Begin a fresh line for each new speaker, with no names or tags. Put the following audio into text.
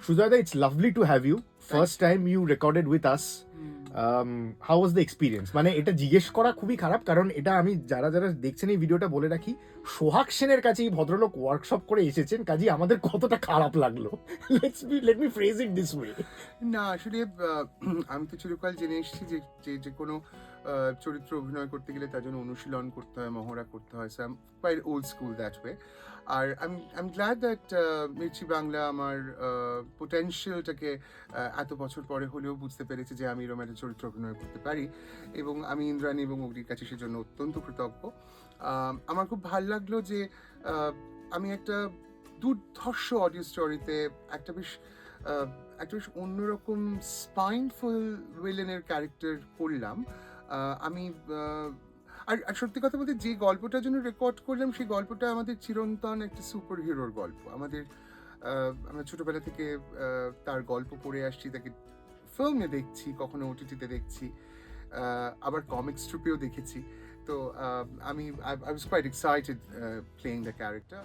Shujaita, it's lovely to have you. First time you recorded with us. Um, how was the experience? মানে এটা জিজ্ঞেস করা খুবই খারাপ কারণ এটা আমি যারা যারা দেখছেন এই ভিডিওটা বলে রাখি সোহাগ সেনের কাছে এই ভদ্রলোক ওয়ার্কশপ করে এসেছেন কাজে আমাদের কতটা খারাপ লাগল let's be let me phrase it this way
না আসলে আমি তো চিরকাল জেনে এসেছি যে যে কোনো চরিত্র অভিনয় করতে গেলে তার জন্য অনুশীলন করতে হয়, মহড়া করতে হয় so I quite old school that way R I I am glad that Mirchi Bangla আমার পোটেনশিয়ালটাকে এত বছর পরে হলেও বুঝতে পেরেছে যে আমি এরকম একটা চরিত্র অভিনয় করতে পারি এবং আমি ইন্দ্রাণী এবং অগ্নির কাছে সেজন্য অত্যন্ত কৃতজ্ঞ। আমার খুব ভালো লাগল যে আমি একটা দুর্ধর্ষ অডিও স্টোরিতে একটা বেশ একটা বেশ অন্যরকম স্পাইনফুল উইলেনের ক্যারেক্টার করলাম। আমি আর আর সত্যি কথা বলতে যে গল্পটার জন্য রেকর্ড করলাম, সেই গল্পটা আমাদের চিরন্তন একটা সুপার হিরোর গল্প। আমাদের আমরা ছোটবেলা থেকে তার গল্প পড়ে আসছি, তাকে ফিল্মে দেখছি, কখনো ওটিটিতে দেখছি আবার কমিক স্ট্রিপেও দেখেছি। তো আমি I was quite excited playing the character